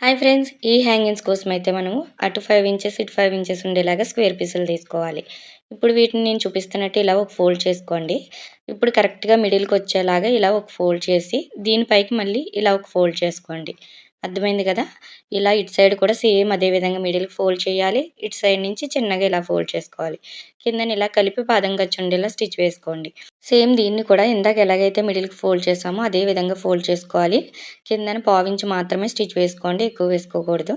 Hi friends ఈ hangings కోసం అయితే మనము అటు ఫైవ్ ఇంచెస్ ఇటు ఫైవ్ ఇంచెస్ ఉండేలాగా స్క్వేర్ పీసులు తీసుకోవాలి. ఇప్పుడు వీటిని నేను చూపిస్తున్నట్టు ఇలా ఒక ఫోల్డ్ చేసుకోండి. ఇప్పుడు కరెక్ట్గా మిడిల్కి వచ్చేలాగా ఇలా ఒక ఫోల్డ్ చేసి దీనిపైకి మళ్ళీ ఇలా ఒక ఫోల్డ్ చేసుకోండి. అర్థమైంది కదా? ఇలా ఇటు సైడ్ కూడా సేమ్ అదే విధంగా మిడిల్కి ఫోల్డ్ చేయాలి. ఇటు సైడ్ నుంచి చిన్నగా ఇలా ఫోల్డ్ చేసుకోవాలి. కిందని ఇలా కలిపి పాదం చుండేలా స్టిచ్ వేసుకోండి. సేమ్ దీన్ని కూడా ఇందాక ఎలాగైతే మిడిల్కి ఫోల్డ్ చేసామో అదే విధంగా ఫోల్డ్ చేసుకోవాలి. కిందన పావించి మాత్రమే స్టిచ్ వేసుకోండి. ఎక్కువ వేసుకోకూడదు.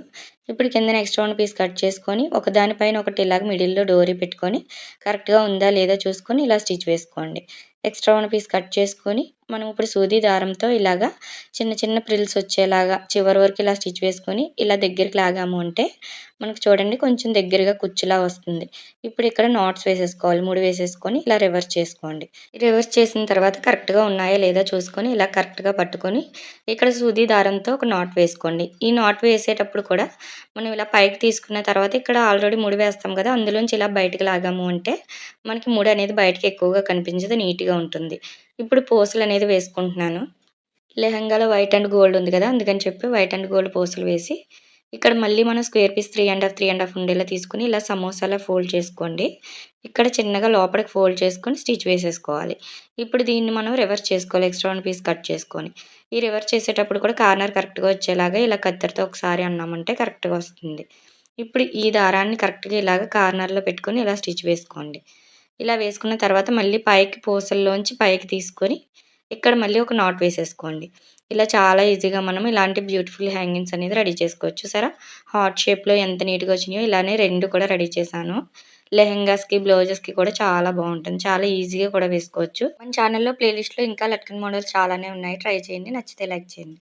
ఇప్పుడు కిందన ఎక్స్ట్రా వన్ పీస్ కట్ చేసుకొని ఒక దానిపైన ఒకటి ఇలాగ మిడిల్లో డోరీ పెట్టుకొని కరెక్ట్గా ఉందా లేదా చూసుకొని ఇలా స్టిచ్ వేసుకోండి. ఎక్స్ట్రా వన్ పీస్ కట్ చేసుకొని మనం ఇప్పుడు సూది దారంతో ఇలాగా చిన్న చిన్న ప్రిల్స్ వచ్చేలాగా చివరి వరకు ఇలా స్టిచ్ వేసుకొని ఇలా దగ్గరికి లాగాము అంటే మనకు చూడండి కొంచెం దగ్గరగా కుచ్చులా వస్తుంది. ఇప్పుడు ఇక్కడ నాట్స్ వేసేసుకోవాలి. మూడు వేసేసుకొని ఇలా రివర్స్ చేసుకోండి. రివర్స్ చేసిన తర్వాత కరెక్ట్గా ఉన్నాయా లేదా చూసుకొని ఇలా కరెక్ట్గా పట్టుకొని ఇక్కడ సూది దారంతో ఒక నాట్ వేసుకోండి. ఈ నాట్ వేసేటప్పుడు కూడా మనం ఇలా పైకి తీసుకున్న తర్వాత ఇక్కడ ఆల్రెడీ ముడి వేస్తాం కదా అందులోంచి ఇలా బయటకు లాగాము అంటే మనకి ముడి అనేది బయటకి ఎక్కువగా కనిపించదు నీట్గా ఉంటుంది. ఇప్పుడు పూసలు అనేది వేసుకుంటున్నాను. లెహంగాలో వైట్ అండ్ గోల్డ్ ఉంది కదా అందుకని చెప్పి వైట్ అండ్ గోల్డ్ పూసలు వేసి ఇక్కడ మళ్ళీ మనం square piece three and half three and half ఉండేలా తీసుకుని ఇలా సమోసాలా ఫోల్డ్ చేసుకోండి. ఇక్కడ చిన్నగా లోపలికి ఫోల్డ్ చేసుకొని స్టిచ్ వేసేసుకోవాలి. ఇప్పుడు దీన్ని మనం రివర్స్ చేసుకోవాలి ఎక్స్ట్రా వన్ పీస్ కట్ చేసుకొని. ఈ రివర్స్ చేసేటప్పుడు కూడా కార్నర్ కరెక్ట్గా వచ్చేలాగా ఇలా కత్తెరతో ఒకసారి అన్నామంటే కరెక్ట్గా వస్తుంది. ఇప్పుడు ఈ దారాన్ని కరెక్ట్గా ఇలాగ కార్నర్లో పెట్టుకొని ఇలా స్టిచ్ వేసుకోండి. ఇలా వేసుకున్న తర్వాత మళ్ళీ పైకి పూసల్లోంచి పైకి తీసుకొని ఇక్కడ మళ్ళీ ఒక నాట్ వేసేసుకోండి. ఇలా చాలా ఈజీగా మనం ఇలాంటి బ్యూటిఫుల్ హ్యాంగింగ్స్ అనేది రెడీ చేసుకోవచ్చు. సరే? హార్ట్ షేప్లో ఎంత నీట్గా వచ్చినాయో ఇలానే రెండు కూడా రెడీ చేశాను. లెహెంగాస్కి బ్లౌజెస్కి కూడా చాలా బాగుంటుంది. చాలా ఈజీగా కూడా వేసుకోవచ్చు. మన ఛానల్లో ప్లేలిస్ట్లో ఇంకా లట్కన్ మోడల్స్ చాలానే ఉన్నాయి. ట్రై చేయండి. నచ్చితే లైక్ చేయండి.